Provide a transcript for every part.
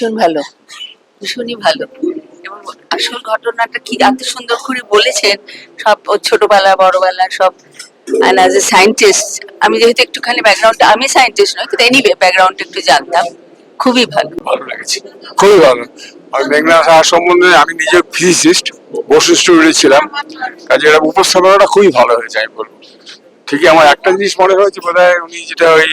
ভীষণ ভালো। ভীষণই ভালো। এবং আসল ঘটনাটা কি এত সুন্দর করে বলেছেন সব ছোটবেলা বড়বেলা সব অ্যান্ড অ্যাজ এ সায়েন্টিস্ট আমি যেহেতু একটুখানি ব্যাকগ্রাউন্ড আমি সায়েন্টিস্ট নই কিন্তু এনিওয়ে ব্যাকগ্রাউন্ড একটু জানতাম। খুবই ভালো। ভালো লেগেছে। খুবই ভালো। আর মেঘনাথ সাহা সম্বন্ধে আমি নিজে ফিজিসিস্ট বসু স্টুডিও ছিলাম। কাজে এটা উপস্থাপনাটা খুবই ভালো হয়েছে আমি বলব। ঠিকই আমার একটা জিনিস মনে হয়েছে বোধ উনি যেটা ওই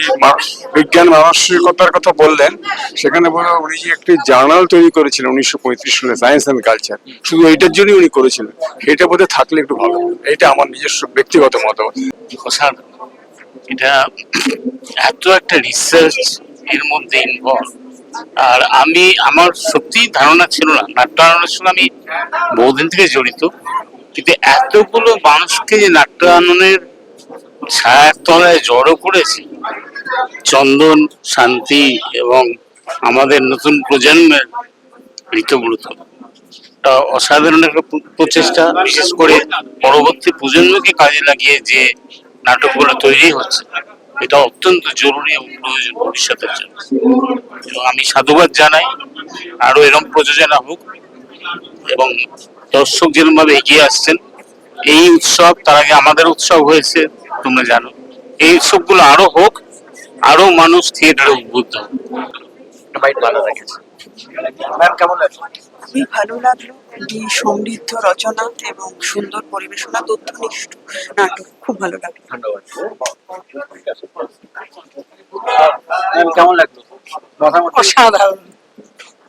বিজ্ঞান মানসিকতার কথা বললেন, সেখানে বোধ উনি যে একটি জার্নাল তৈরি করেছিলেন উনিশশো পঁয়ত্রিশ সালে, সায়েন্স অ্যান্ড কালচার। শুধু এইটার জন্যই উনি করেছিলেন, এটা বোধহয় থাকলে একটু ভালো এটা আমার নিজস্ব ব্যক্তিগত মতামত। অসাধারণ এটা এত একটা রিসার্চ এর মধ্যে ইনভলভ আর আমি, আমার সত্যি ধারণা ছিল না নাট্যায়নের সঙ্গে আমি বহুদিন থেকে জড়িত, কিন্তু এতগুলো মানুষকে যে নাট্যায়নের ছায়ার তলায় জড়ো করেছি। চন্দন, শান্তি এবং আমাদের নতুন প্রজন্মের ঋতুব্রত অসাধারণ একটা প্রচেষ্টা, বিশেষ করে পরবর্তী প্রজন্মকে কাজে লাগিয়ে যে নাটকগুলো তৈরি হচ্ছে, এটা অত্যন্ত জরুরি এবং প্রয়োজন ভবিষ্যতের জন্য। আমি সাধুবাদ জানাই আরও এরম প্রযোজনা হোক এবং দর্শক যেরকম ভাবে এগিয়ে আসছেন, এই উৎসব তার আগে আমাদের উৎসব হয়েছে। তোমরা জানো। এই উৎসবগুলো আরও হোক আরও মানুষ থিয়েটারে উদ্বুদ্ধ হোক। ভালো লেগেছে। ম্যাম কেমন লাগছে খুবই ভালো লাগল। খুবই সমৃদ্ধ রচনা এবং সুন্দর পরিবেশনা তথ্যনিষ্ঠ নাটক। খুব ভালো লাগল। ধন্যবাদ। ম্যাম কেমন লাগল? মতামত অসাধারণ।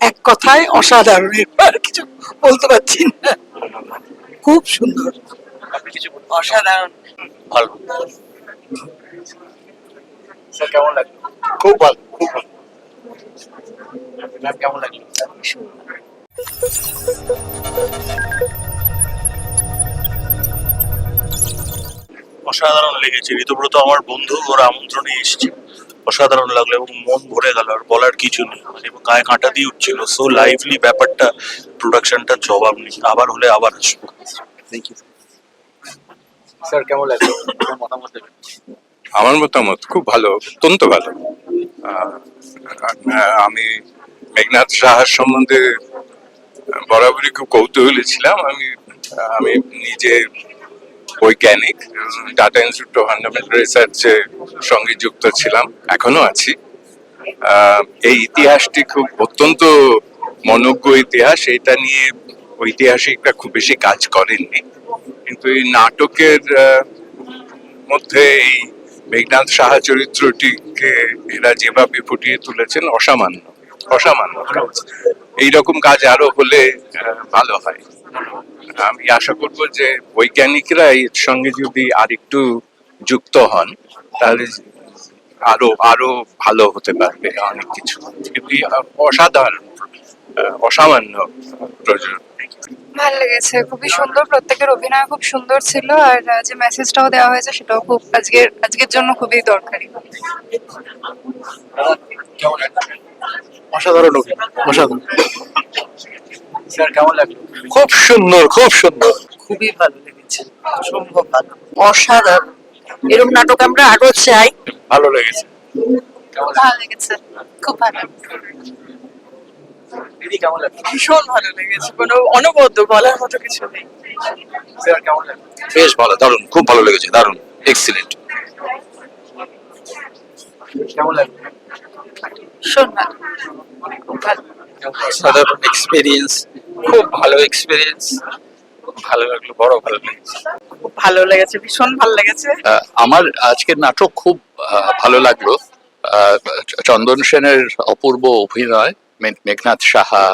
এক কথায় অসাধারণ। এরপর কিছু বলতে পারছি না। খুব সুন্দর। আপনি কিছু বলুন। অসাধারণ। ভালো। স্যার কেমন লাগল? খুব ভালো খুব ভালো। ম্যাম কেমন লাগল? অসাধারণ লেগেছে। ঋতুব্রত আমার বন্ধু ওর আমন্ত্রণে এসেছে। অসাধারণ লাগল এবং মন ভরে গেল আর বলার কিছু নেই। মানে এবং গায়ে কাঁটা দিয়ে উঠছিল। সো লাইভলি ব্যাপারটা প্রোডাকশনটা জবাব নেই। আবার হলে আবার আসব। থ্যাংক ইউ স্যার, কেমন লাগল? মতামত আমার মতামত খুব ভালো, অত্যন্ত ভালো। আমি মেঘনাথ সাহার সম্বন্ধে বরাবরই খুব কৌতূহলী ছিলাম। আমি আমি নিজে বৈজ্ঞানিক টাটা ইনস্টিটিউট অফ ফান্ডামেন্টাল রিসার্চে সঙ্গে যুক্ত ছিলাম এখনও আছি। এই ইতিহাসটি খুব অত্যন্ত মনজ্ঞ ইতিহাস এটা নিয়ে ঐতিহাসিকরা খুব বেশি কাজ করেননি। কিন্তু এই নাটকের মধ্যে এই মেঘনাথ সাহা চরিত্রটিকে এরা যেভাবে ফুটিয়ে তুলেছেন অসামান্য অসামান্য। এইরকম কাজ আরও হলে ভালো হয়। আমি আশা করব যে বৈজ্ঞানিকরা এর সঙ্গে যদি আরেকটু যুক্ত হন, তাহলে আরও আরও ভালো হতে পারবে অনেক কিছু। অসাধারণ অসামান্য প্রযোজনা। ভালো লেগেছে খুবই সুন্দর। প্রত্যেকের অভিনয় খুব সুন্দর ছিল আর যে মেসেজটাও দেওয়া হয়েছে সেটাও খুব আজকের আজকের জন্য খুবই দরকারি। অসাধারণ অসাধারণ। স্যার কেমন লাগল? খুব সুন্দর খুব সুন্দর। খুবই ভালো লেগেছে অসম্ভব ভালো। অসাধারণ। এরকম নাটক আমরা আরও চাই। ভালো লেগেছে। ভালো লেগেছে খুব ভালো। দিদি কেমন লাগল? ভীষণ ভালো লেগেছে কোনো অনবদ্য বলার মতো কিছু নেই। স্যার কেমন লাগল? বেশ ভালো দারুণ খুব ভালো লেগেছে দারুণ এক্সিলেন্ট কেমন লাগল? ভীষণ ভালো। ভালো সাধারণ এক্সপিরিয়েন্স খুব ভালো এক্সপিরিয়েন্স ভালো লাগল বড় ভালো লেগেছে। খুব ভালো লেগেছে ভীষণ ভালো লেগেছে। আহ, আমার আজকের নাটক খুব আহ, ভালো লাগল। আহ, চন্দন সেনের অপূর্ব অভিনয় মেঘনাথ সাহা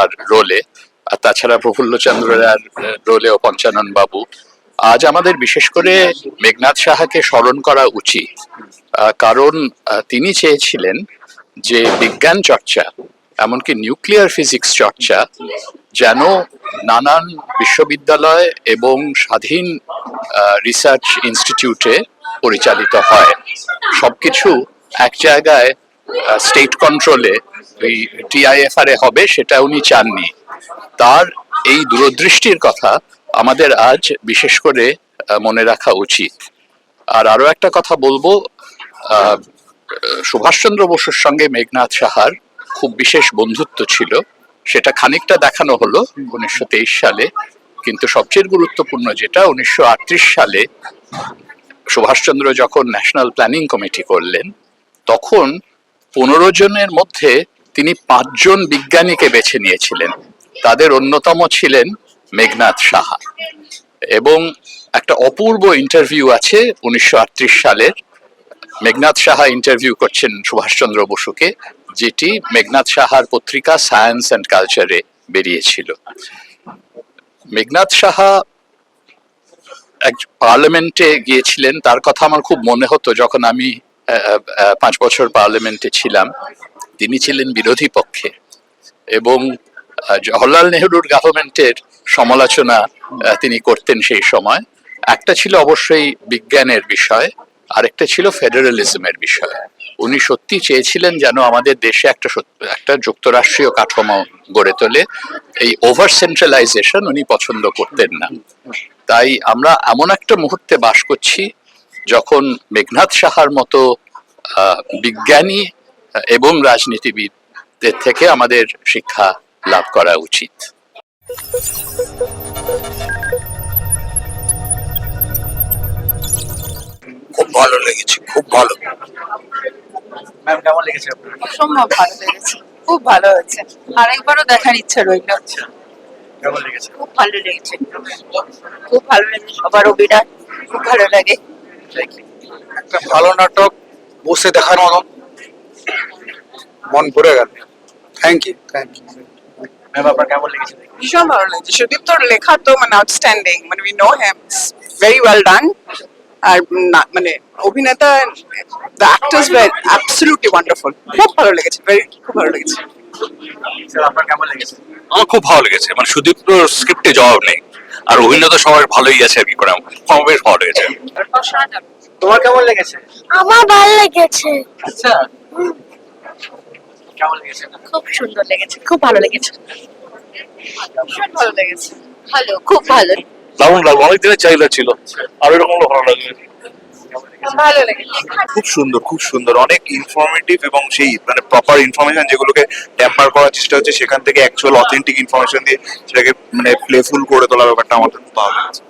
আর রোলে। আর তাছাড়া প্রফুল্লচন্দ্র রায়ের রোলে ও পঞ্চানন বাবু। আজ আমাদের বিশেষ করে মেঘনাথ সাহাকে স্মরণ করা উচিত। কারণ তিনি চেয়েছিলেন যে বিজ্ঞান চর্চা, এমনকি নিউক্লিয়ার ফিজিক্স চর্চা, যেন নানান বিশ্ববিদ্যালয় এবং স্বাধীন রিসার্চ ইনস্টিটিউটে পরিচালিত হয়। সবকিছু এক জায়গায় স্টেট কন্ট্রোলে টিআইএফআর এ হবে, সেটা উনি চাননি। তার এই দূরদৃষ্টির কথা আমাদের আজ বিশেষ করে মনে রাখা উচিত। আর আরও একটা কথা বলব সুভাষচন্দ্র বসুর সঙ্গে মেঘনাথ সাহার খুব বিশেষ বন্ধুত্ব ছিল। সেটা খানিকটা দেখানো হলো উনিশশো তেইশ সালে, কিন্তু সবচেয়ে গুরুত্বপূর্ণ যেটা, উনিশশো আটত্রিশ সালে সুভাষচন্দ্র যখন ন্যাশনাল প্ল্যানিং কমিটি করলেন, তখন পনেরো জনের মধ্যে তিনি পাঁচজন বিজ্ঞানীকে বেছে নিয়েছিলেন। তাদের অন্যতম ছিলেন মেঘনাথ সাহা। এবং একটা অপূর্ব ইন্টারভিউ আছে উনিশশো আটত্রিশ সালের। মেঘনাথ সাহা ইন্টারভিউ করছেন সুভাষচন্দ্র বসুকে, যেটি মেঘনাথ সাহার পত্রিকা সায়েন্স অ্যান্ড কালচারে বেরিয়েছিল। মেঘনাথ সাহা এক পার্লামেন্টে গিয়েছিলেন, তার কথা আমার খুব মনে হতো যখন আমি পাঁচ বছর পার্লামেন্টে ছিলাম। তিনি ছিলেন বিরোধী পক্ষে এবং জওহরলাল নেহরুর গভর্নমেন্টের সমালোচনা তিনি করতেন সেই সময়। একটা ছিল অবশ্যই বিজ্ঞানের বিষয়, আরেকটা ছিল ফেডারেলিজমের বিষয়। উনি সত্যি চেয়েছিলেন যেন আমাদের দেশে একটা একটা যুক্তরাষ্ট্রীয় কাঠামো গড়ে তোলে। এই ওভার সেন্ট্রালাইজেশন উনি পছন্দ করতেন না। তাই আমরা এমন একটা মুহূর্তে বাস করছি যখন মেঘনাথ সাহার মতো আহ, বিজ্ঞানী এবং রাজনীতিবিদদের থেকে আমাদের শিক্ষা লাভ করা উচিত। খুব ভালো লেগেছে খুব ভালো। ম্যাম কেমন লেগেছে? অসম্ভব ভালো লেগেছে খুব ভালো হয়েছে। আরেকবারও দেখার ইচ্ছা রইল। কেমন লেগেছে? খুব ভালো লেগেছে। খুব ভালো লেগেছে সবার অভিনয় খুব ভালো লাগে। একটা ভালো নাটক বসে দেখার মতন। মন ভরে গেল। থ্যাংক ইউ থ্যাংক ইউ ভীষণ ভালো লাগছে। লেখা তো মানে আউটস্ট্যান্ডিং মানে we know ham very well done আর না- মানে অভিনেতা the actors were absolutely wonderful খুব ভালো লেগেছে ভেরি খুব ভালো লেগেছে। স্যার আপনার কেমন লেগেছে? আমার খুব ভালো লেগেছে। মানে সুদীপ স্ক্রিপ্টে জবাব নেই। আর অভিনেতা সবার ভালোই আছে আর কি করে? আমার বেশ ভালো হয়েছে তোমার কেমন লেগেছে? আমার ভালো লেগেছে। আচ্ছা। কেমন লেগেছে? খুব সুন্দর লেগেছে খুব ভালো লেগেছে। ভীষণ ভালো লেগেছে। ভালো খুব ভালো। দারুণ লাগল অনেক দিনের চাহিদা ছিল। আর এরকম ভালো লাগবে ভালো লেগেছে। খুব সুন্দর খুব সুন্দর। অনেক ইনফরমেটিভ এবং সেই মানে প্রপার ইনফরমেশন যেগুলোকে ট্যাম্পার করার চেষ্টা হচ্ছে সেখান থেকে অ্যাকচুয়াল অথেন্টিক ইনফরমেশন দিয়ে সেটাকে মানে প্লেফুল করে তোলার ব্যাপারটা আমাদের খুব ভালো লাগছে।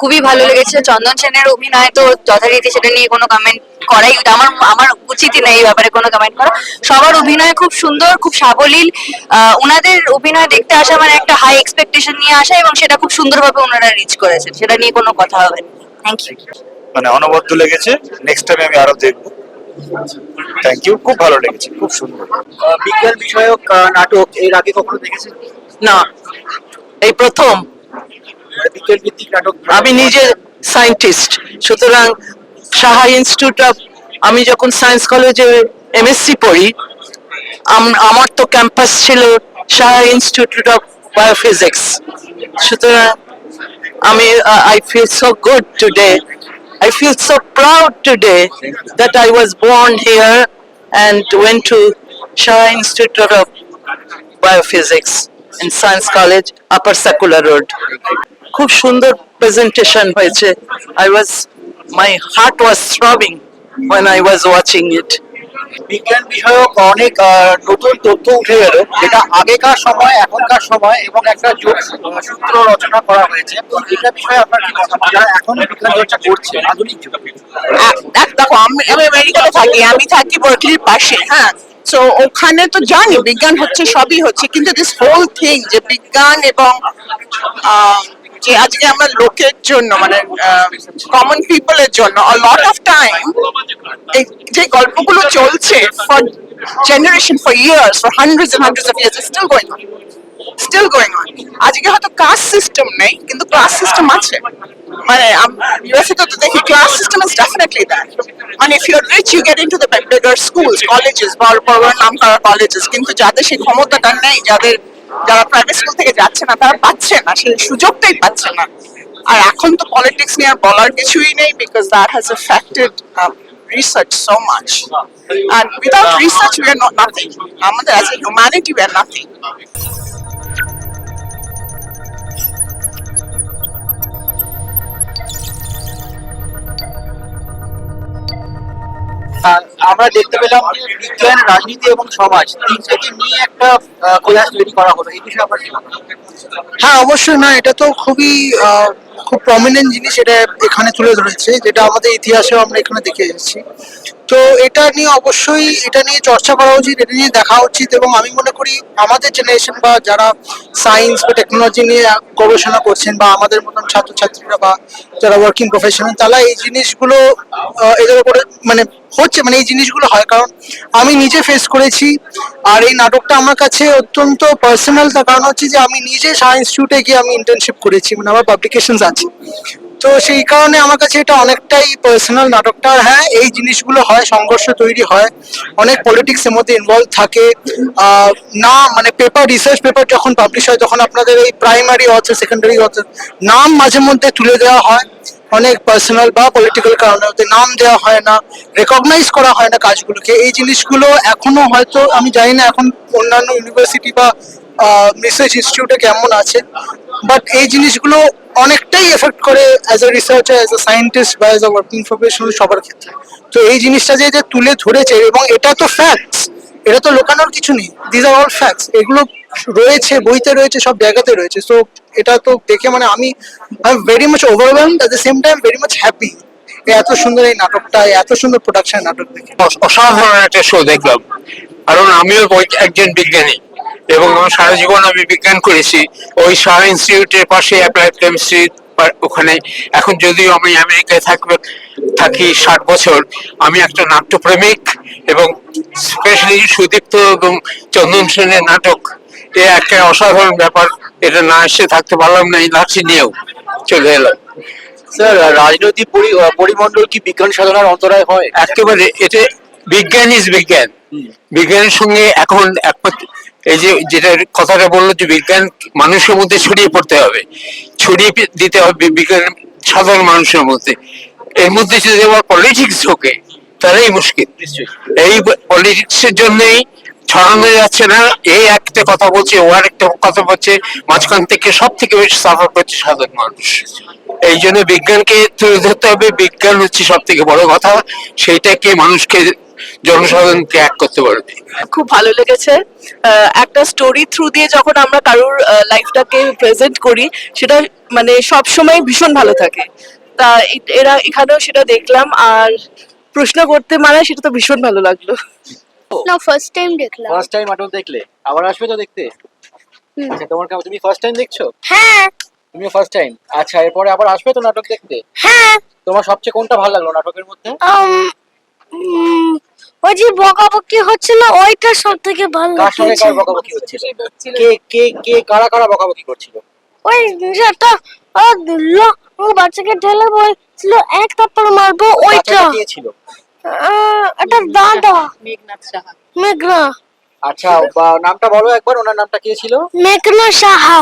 খুবই ভালো লেগেছে। চন্দন সেনের অভিনয় তো যথারীতি সেটা নিয়ে কোনো কমেন্ট করাই আমার আমার উচিতই নেই এই ব্যাপারে কোনো কমেন্ট করা। সবার অভিনয় খুব সুন্দর খুব সাবলীল। ওনাদের অভিনয় দেখতে আসা মানে একটা হাই এক্সপেকটেশন নিয়ে আসা এবং সেটা খুব সুন্দরভাবে ওনারা রিচ করেছেন। সেটা নিয়ে কোনো কথা হবে থ্যাংক ইউ মানে অনবদ্য লেগেছে। নেক্সট টাইম আমি আরও দেখব। থ্যাংক ইউ খুব ভালো লেগেছে। খুব সুন্দর। বিজ্ঞান বিষয়ক নাটক এর আগে কখনো দেখেছেন? না। এই প্রথম। মানে বিজ্ঞান ভিত্তিক নাটক আমি নিজে সায়েন্টিস্ট সুতরাং সাহা ইনস্টিটিউট অফ আমি যখন সায়েন্স কলেজে এমএসসি পড়ি আমার তো ক্যাম্পাস ছিল সাহা ইনস্টিটিউট অফ বায়োফিজিক্স সুতরাং আমি I feel so good today I feel so proud today that I was born here and went to Saha Institute of Biophysics in Science College Upper Circular Road খুব সুন্দর presentation হয়েছে। I was my heart was throbbing when I was watching it. বিজ্ঞান বিষয়ক অনেক নতুন তথ্য উঠে গেল যেটা আগেকার সময় এখনকার সময় এবং একটা সূত্র রচনা করা হয়েছে। এটা বিষয়ে আপনার কি মতামত? যারা এখন বিজ্ঞান চর্চা করছে আধুনিক যুগে। দেখো আমি আমি আমেরিকাতে থাকি আমি থাকি বার্কলির পাশে হ্যাঁ? তো ওখানে তো জানি বিজ্ঞান হচ্ছে সবই হচ্ছে কিন্তু দিস হোল থিং যে বিজ্ঞান এবং আহ, যে আজকে আমরা লোকের জন্য মানে কমন পিপলের জন্য লট অফ টাইম যে গল্পগুলো চলছে for generation for years for hundreds and hundreds of years still going on still going on আজকে হয়তো কাস্ট সিস্টেম নেই, কিন্তু ক্লাস সিস্টেম আছে। মানে ইউএসএ তো দেখি class system is definitely that মানে if you are rich you get into the bigger schools colleges বড় বড় নাম করা কলেজেস কিন্তু যাদের সেই ক্ষমতাটা নেই, যাদের যারা প্রাইভেট স্কুল থেকে যাচ্ছে না, তারা পাচ্ছে না, সেই সুযোগটাই পাচ্ছে না। আর এখন তো পলিটিক্স নিয়ে আর বলার কিছুই নেই because that has affected research so much. And without research, we are not nothing. আমাদের as a humanity, we are nothing. আমরা দেখতে পেলাম যে বিজ্ঞান, রাজনীতি এবং সমাজ তিনটাকে নিয়ে একটা কোলাস তৈরি করা হলো। এই বিষয়ে আপনার হ্যাঁ? অবশ্যই না, এটা তো খুবই খুব প্রমিনেন্ট জিনিস এটা এখানে তুলে ধরেছে, যেটা আমাদের ইতিহাসেও আমরা এখানে দেখে এসেছি। তো এটা নিয়ে অবশ্যই, এটা নিয়ে চর্চা করা উচিত, এটা নিয়ে দেখা উচিত এবং আমি মনে করি আমাদের জেনারেশন বা যারা সায়েন্স বা টেকনোলজি নিয়ে গবেষণা করছেন বা আমাদের মতন ছাত্রছাত্রীরা বা যারা ওয়ার্কিং প্রফেশনাল তারা এই জিনিসগুলো এদের উপরে মানে হচ্ছে মানে এই জিনিসগুলো হয়। কারণ আমি নিজে ফেস করেছি আর এই নাটকটা আমার কাছে অত্যন্ত পার্সোনাল তার কারণ হচ্ছে যে আমি নিজে সায়েন্স ইনস্টিটিউটে গিয়ে আমি ইন্টার্নশিপ করেছি মানে আমার পাবলিকেশনস আছে। তো সেই কারণে আমার কাছে এটা অনেকটাই পার্সোনাল নাটকটা। হ্যাঁ এই জিনিসগুলো হয়, সংঘর্ষ তৈরি হয়। অনেক পলিটিক্স এর মধ্যে ইনভলভ থাকে। না মানে পেপার রিসার্চ পেপার যখন পাবলিশ হয়, তখন আপনাদের এই প্রাইমারি অথর সেকেন্ডারি অথর নাম মাঝে মধ্যে তুলে দেওয়া হয়। অনেক পার্সোনাল বা পলিটিক্যাল কারণে ওদের নাম দেওয়া হয় না রেকগনাইজ করা হয় না কাজগুলোকে। এই জিনিসগুলো এখনও হয়তো, আমি জানি না এখন অন্যান্য ইউনিভার্সিটি বা রিসার্চ ইনস্টিটিউটে কেমন আছে? বাট এই জিনিসগুলো অনেকটাই এফেক্ট করে as a researcher as a scientist বা অ্যাজ এ ওয়ার্কিং প্রফেশনাল সবার ক্ষেত্রে। তো এই জিনিসটা যে তুলে ধরেছে এবং এটা তো ফ্যাক্টস এটা তো লোকানোর কিছু নেই। দিস আর অল ফ্যাক্টস এগুলো রয়েছে, বইতে রয়েছে, সব জায়গাতে রয়েছে। সো এটা তো দেখে মানে আমি I am very much overwhelmed at the same time very much happy এত সুন্দর এই নাটকটা এত সুন্দর প্রোডাকশন নাটক দেখে। অসাধারণ একটা শো দেখলাম। কারণ আমিও একজন বিজ্ঞানী। এবং আমার সারা জীবন আমি বিজ্ঞান করেছি। ওই সাহা ইনস্টিটিউটের পাশে অ্যাপ্লাইড কেমিস্ট্রি ওখানে। এখন যদিও আমি আমেরিকায় থাকবে থাকি ষাট বছর আমি একটা নাট্যপ্রেমিক এবং স্পেশালি সুদীপ্ত এবং চন্দন সেনের নাটক। এ একটা অসাধারণ ব্যাপার এটা না এসে থাকতে পারলাম না এই লাঠি নিয়েও চলে এলাম। স্যার রাজনৈতিক পরি- পরিমণ্ডল কি বিজ্ঞান সাধনার অন্তরায় হয়? একেবারে এটা বিজ্ঞান ইজ বিজ্ঞান। বিজ্ঞানের সঙ্গে এখন একমাত্র এই যে যেটা কথাটা বলল যে বিজ্ঞান মানুষের মধ্যে ছড়িয়ে পড়তে হবে, ছড়িয়ে দিতে হবে বিজ্ঞান সাধারণ মানুষের মধ্যে। এর মধ্যে যদি আবার পলিটিক্স ঢোকে, তাহলেই মুশকিল। এই পলিটিক্স এর জন্যই ছড়ানো যাচ্ছে না এই একটা কথা বলছে, ও আর একটা কথা বলছে, মাঝখান থেকে সব থেকে বেশি সাফার করছে সাধারণ মানুষ। এই জন্য বিজ্ঞানকে তুলে ধরতে হবে, বিজ্ঞান হচ্ছে সব থেকে বড় কথা, সেইটাকে মানুষকে জনসাধারণকে এক করতে পারবে। খুব ভালো লেগেছে। আহ, একটা স্টোরি থ্রু দিয়ে যখন আমরা কারোর লাইফটাকে প্রেজেন্ট করি সেটা মানে সব সময় ভীষণ ভালো থাকে। তা এরা এখানেও সেটা দেখলাম আর প্রশ্ন করতে মানে সেটা তো ভীষণ ভালো লাগল। না ফার্স্ট টাইম দেখলাম। ফার্স্ট টাইম নাটক দেখলে? আবার আসবে তো দেখতে? আচ্ছা তোমার কেমন তুমি ফার্স্ট টাইম দেখছ? হ্যাঁ। তুমিও ফার্স্ট টাইম আচ্ছা এরপরে আবার আসবে তো নাটক দেখতে? হ্যাঁ। তোমার সবচেয়ে কোনটা ভালো লাগল নাটকের মধ্যে? ওই যে বকাবকি হচ্ছিল ওইটা সব থেকে ভালো কার সঙ্গে কার বকাবকি হচ্ছিল? কে কে কে কারা কারা বকাবকি করছিল? ওই যেটা ও দিল ও বাচ্চাকে ঢেলে বলছিল এক থাপ্পড় মারবো ওইটা। কে ছিল? আহ, এটা দাদা। মেঘনা। আচ্ছা বা নামটা বলো একবার ওনার নামটা কে ছিল? মেঘনা সাহা।